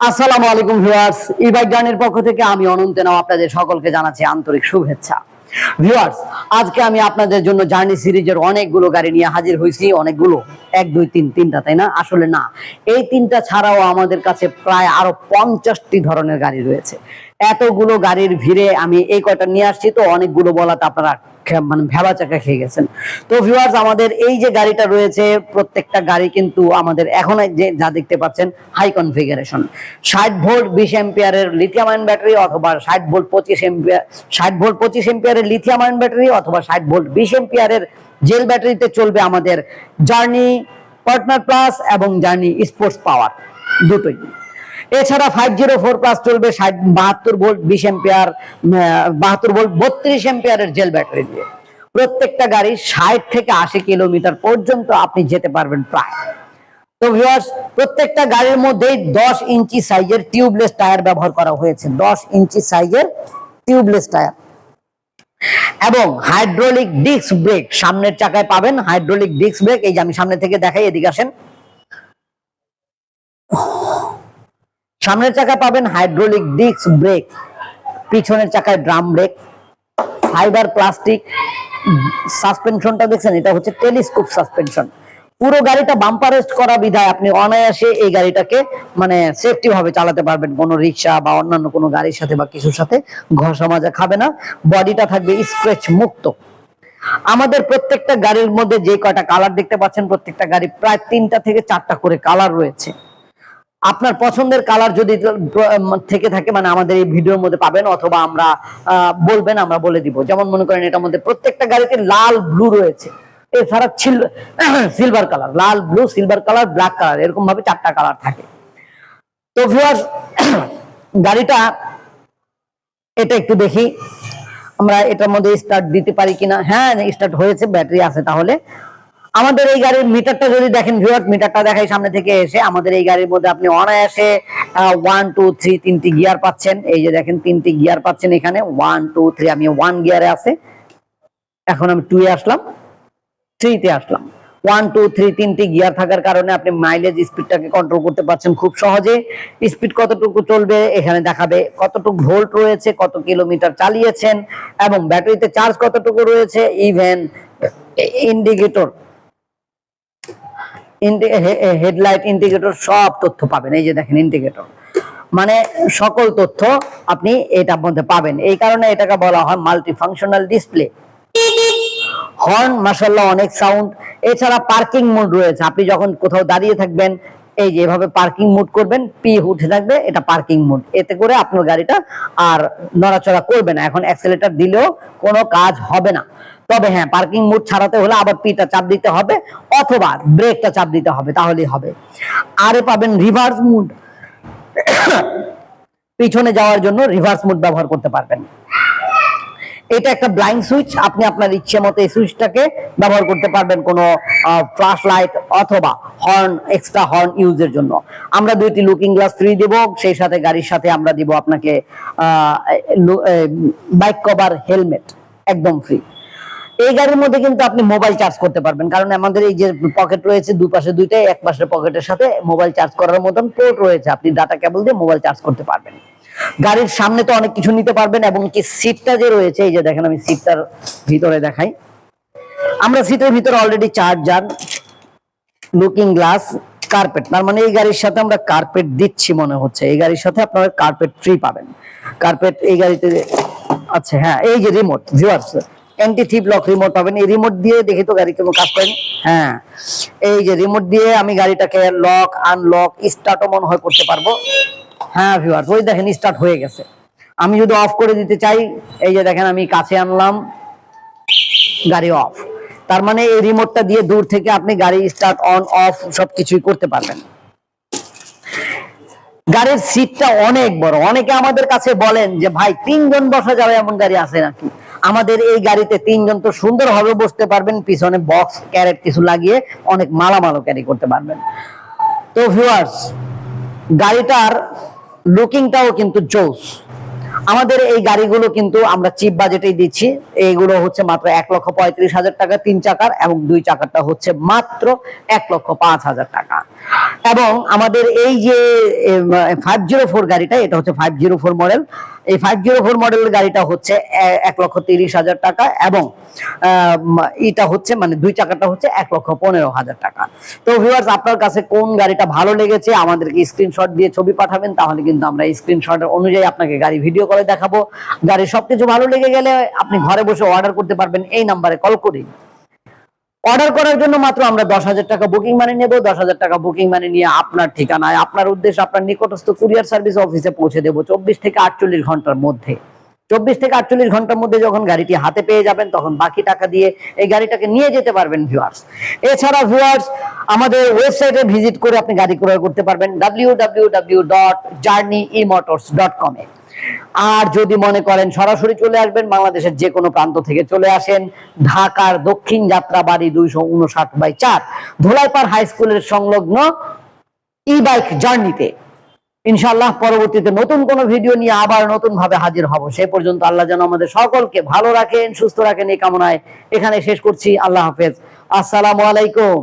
আসসালামু আলাইকুম ভিউয়ার্স ই বাইক পক্ষ থেকে আমি অনন্ত নাও আপনাদের সকলকে জানাচ্ছি আন্তরিক শুভেচ্ছা। ভিউয়ার্স, আজকে আমি আপনাদের জন্য জার্নি সিরিজের অনেকগুলো গাড়ি নিয়ে হাজির হয়েছি, অনেকগুলো। এক, দুই, তিন, তিনটা, তাই না? আসলে না, এই তিনটা ছাড়াও আমাদের কাছে প্রায় আরও পঞ্চাশটি ধরনের গাড়ি রয়েছে। এতগুলো গাড়ির ভিড়ে আমি এই কয়টা নিয়ে আসছি, তো অনেকগুলো বলাতে আপনারা মানে ভেবা চাকা খেয়ে গেছেন। তো ভিউয়ার্স আমাদের এই যে গাড়িটা রয়েছে, প্রত্যেকটা গাড়ি কিন্তু আমাদের এখন যে যা দেখতে পাচ্ছেন হাই কনফিগারেশন ষাট ভোল্ট বিশ এম্পিয়ারের লিথিয়াম আয়ন ব্যাটারি অথবা ষাট ভোল্ট পঁচিশ এম্পিয়ার ষাট ভোল্ট পঁচিশ এম্পিয়ারের লিথিয়াম আয়ন ব্যাটারি অথবা ষাট ভোল্ট বিশ এম্পিয়ারের জেল ব্যাটারিতে চলবে আমাদের জার্নি পার্টনার প্লাস এবং জার্নি স্পোর্টস পাওয়ার দুটোই। এছাড়া ফাইভ জিরো ফোর প্লাস চলবে বাহাত্তর ভোল্ট বিশ এম্পিয়ার বাহাত্তর ভোল্ট বত্রিশ এম্পিয়ারের জেল ব্যাটারি দিয়ে। প্রত্যেকটা গাড়ি ষাট থেকে আশি কিলোমিটার পর্যন্ত আপনি যেতে পারবেন প্রায়। তো ভিউয়ার্স প্রত্যেকটা গাড়ির মধ্যেই দশ ইঞ্চি সাইজের টিউবলেস টায়ার ব্যবহার করা হয়েছে। দশ ইঞ্চি সাইজের টিউবলেস টায়ার এবং হাইড্রোলিক ডিস্ক ব্রেক সামনের চাকায় পাবেন। হাইড্রোলিক ডিস্ক ব্রেক এই যে আমি সামনে থেকে দেখাই, এদিকে আসেন। সামনের চাকায় পাবেন হাইড্রোলিক ডিস্ক ব্রেক পিছনের চাকায় ড্রাম ব্রেক ফাইবার প্লাস্টিক সাসপেনশনটা দেখছেন? এটা হচ্ছে টেলিস্কোপ সাসপেনশন পুরো গাড়িটা বাম্পার রেস্ট করা বিধায় আপনি অনায়াসে এই গাড়িটাকে মানে সেফটি ভাবে চালাতে পারবেন। কোনো রিক্সা বা অন্যান্য কোনো গাড়ির সাথে বা কিছুর সাথে ঘষা মাজা খাবে না। বডিটা থাকবে স্ক্র্যাচ মুক্ত। আমাদের প্রত্যেকটা গাড়ির মধ্যে যে কয়টা কালার দেখতে পাচ্ছেন, প্রত্যেকটা গাড়ি প্রায় তিনটা থেকে চারটা করে কালার রয়েছে। আপনার পছন্দের কালার যদি থেকে থাকে মানে আমাদের এই ভিডিওর মধ্যে পাবেন, অথবা আমরা বলবেন, আমরা বলে দিব। যেমন মনে করেন, এটার মধ্যে প্রত্যেকটা গাড়িতে লাল ব্লু রয়েছে। এছাড়া সিলভার কালার লাল blue silver colour black colour এরকম ভাবে চারটা কালার থাকে। তো গাড়িটা, এটা একটু দেখি। আমরা এটার মধ্যে স্টার্ট দিতে পারি কিনা? হ্যাঁ স্টার্ট হয়েছে ব্যাটারি আছে তাহলে। আমাদের এই গাড়ির মিটারটা যদি দেখেন ভিউয়ার্স মিটারটা দেখাই সামনে থেকে এসে আমাদের এই গাড়ির মধ্যে আপনি অনায়াসে ওয়ান টু থ্রি তিনটি গিয়ার পাচ্ছেন। এই যে দেখেন তিনটি গিয়ার পাচ্ছেন এখানে। ওয়ান টু থ্রি আমি ওয়ান গিয়ারে আছে। এখন আমি টু এ আসলাম। থ্রিতে আসলাম। ওয়ান টু থ্রি তিনটি গিয়ার থাকার কারণে আপনি মাইলেজ স্পিডটাকে কন্ট্রোল করতে পারছেন খুব সহজে। স্পিড কতটুকু চলবে এখানে দেখাবে। কতটুকু ভোল্ট রয়েছে, কত কিলোমিটার চালিয়েছেন, এবং ব্যাটারিতে চার্জ কতটুকু রয়েছে ইভেন ইন্ডিকেটর হেডলাইট, ইন্ডিকেটর সব তথ্য পাবেন। এই যে দেখেন ইন্ডিকেটর। মানে সকল তথ্য আপনি এটার মধ্যে পাবেন। এই কারণে এটাকে বলা হয় মাল্টি ফাংশনাল ডিসপ্লে হর্ন মাসাল্লাহ অনেক সাউন্ড এছাড়া পার্কিং মোড রয়েছে। আপনি যখন কোথাও দাঁড়িয়ে থাকবেন এই যে এভাবে পার্কিং মোড করবেন পি উঠে থাকবে, এটা পার্কিং মোড এতে করে আপনার গাড়িটা আর নড়াচড়া করবে না। এখন অ্যাক্সেলেটার দিলেও কোনো কাজ হবে না। তবে হ্যাঁ পার্কিং মোড ছাড়াতে হলে আবার পিটা চাপ দিতে হবে, অথবা ব্রেকটা চাপ দিতে হবে, তাহলেই হবে। আরে পাবেন রিভার্স মুড পিছনে যাওয়ার জন্য রিভার্স মোড ব্যবহার করতে পারবেন। এটা একটা ব্লাইন্ড সুইচ আপনি আপনার ইচ্ছে মতো এই সুইচটাকে ব্যবহার করতে পারবেন কোনো ফ্ল্যাশ লাইট অথবা হর্ন এক্সট্রা হর্ন ইউজের জন্য। আমরা দুইটি লুকিং গ্লাস ফ্রি দেব, সেই সাথে গাড়ির সাথে আমরা দিব আপনাকে বাইক কভার হেলমেট একদম ফ্রি এই গাড়ির মধ্যে কিন্তু আপনি মোবাইল চার্জ করতে পারবেন, কারণ আমাদের এই যে পকেট রয়েছে, দুপাশে দুইটাই এক পাশের পকেটের সাথে মোবাইল চার্জ করার মতন পোর্ট রয়েছে, আপনি ডাটা কেবল দিয়ে মোবাইল চার্জ করতে পারবেন। গাড়ির সামনে তো অনেক কিছু নিতে পারবেন এবং কি সিটটা যে রয়েছে, এই যে দেখেন আমি সিটটার ভিতরে দেখাই। আমরা সিটের ভিতরে already charger looking glass carpet তার মানে এই গাড়ির সাথে আমরা কার্পেট দিচ্ছি মনে হচ্ছে। এই গাড়ির সাথে আপনারা কার্পেট ফ্রি পাবেন। কার্পেট এই গাড়িতে আচ্ছা হ্যাঁ এই যে remote viewers anti theft lock remote পাবেন। এই রিমোট দিয়ে দেখি তো গাড়ি কোনো কাজ করেন। হ্যাঁ এই যে রিমোট দিয়ে আমি গাড়িটাকে লক আনলক স্টার্টও মনে হয় করতে পারব। হ্যাঁ ভিউয়ার্স ওই দেখেন স্টার্ট হয়ে গেছে। আমি যদি অফ করে দিতে চাই, এই যে দেখেন আমি কাছে আনলাম, গাড়ি অফ তার মানে এই রিমোটটা দিয়ে দূর থেকে আপনি গাড়ি স্টার্ট অন অফ সবকিছুই করতে পারবেন। গাড়ির সিটটা অনেক বড়। অনেকে আমাদের কাছে বলেন যে, ভাই, তিনজন বসা যাবে এমন গাড়ি আছে নাকি? আমাদের এই গাড়িতে তিনজন তো সুন্দর সুন্দরভাবে বসতে পারবেন, পিছনে বক্স ক্যারেট কিছু লাগিয়ে অনেক মালামালও ক্যারি করতে পারবেন। তো ভিউয়ার্স গাড়িটার লুকিংটাও কিন্তু জোস। আমাদের এই গাড়িগুলো কিন্তু আমরা চিপ বাজেটেই দিচ্ছি। এইগুলো হচ্ছে মাত্র এক লক্ষ পঁয়ত্রিশ হাজার টাকা, তিন চাকার এবং দুই চাকারটা হচ্ছে মাত্র এক লক্ষ পাঁচ হাজার টাকা। এবং আমাদের এই যে ফাইভ জিরো ফোর গাড়িটা, এটা হচ্ছে ফাইভ জিরো ফোর মডেল এই ফাইভ জিরো ফোর মডেলের গাড়িটা হচ্ছে এক লক্ষ তিরিশ হাজার টাকা এবং এটা হচ্ছে মানে দুই চাকাটা হচ্ছে এক লক্ষ পনেরো হাজার টাকা। তো ভিউয়ার্স আপনার কাছে কোন গাড়িটা ভালো লেগেছে আমাদেরকে স্ক্রিনশট দিয়ে ছবি পাঠাবেন, তাহলে কিন্তু আমরা স্ক্রিনশটের অনুযায়ী আপনাকে গাড়ি ভিডিও করে দেখাবো। গাড়ির সবকিছু ভালো লেগে গেলে আপনি ঘরে বসে অর্ডার করতে পারবেন। এই নাম্বারে কল করেই অর্ডার করার জন্য মাত্র আমরা দশ হাজার টাকা বুকিং মানি নেব। দশ হাজার টাকা বুকিং মানি নিয়ে আপনার ঠিকানায়, আপনার উদ্দেশ্যে আপনার নিকটস্থ কুরিয়ার সার্ভিস অফিসে পৌঁছে দেবো চব্বিশ থেকে আটচল্লিশ ঘণ্টার মধ্যে। চব্বিশ থেকে আটচল্লিশ ঘণ্টার মধ্যে যখন গাড়িটি হাতে পেয়ে যাবেন, তখন বাকি টাকা দিয়ে এই গাড়িটাকে নিয়ে যেতে পারবেন ভিউয়ার্স এছাড়া ভিউয়ার্স আমাদের ওয়েবসাইটে ভিজিট করে আপনি গাড়ি ক্রয় করতে পারবেন। W W W dot journey e motors dot কমে আর যদি মনে করেন সরাসরি চলে আসবেন, বাংলাদেশের যে কোনো প্রান্ত থেকে চলে আসেন। ঢাকার দক্ষিণ যাত্রাবাড়ি দুইশো উনষাট বাই চার, ধোলাইপাড় হাই স্কুলের সংলগ্ন ই বাইক জার্নিতে ইনশাআল্লাহ পরবর্তীতে নতুন কোনো ভিডিও নিয়ে আবার নতুন ভাবে হাজির হব। সে পর্যন্ত আল্লাহ যেন আমাদের সকলকে ভালো রাখেন, সুস্থ রাখেন, এই কামনায় এখানে শেষ করছি। আল্লাহ হাফেজ। আসসালামু আলাইকুম।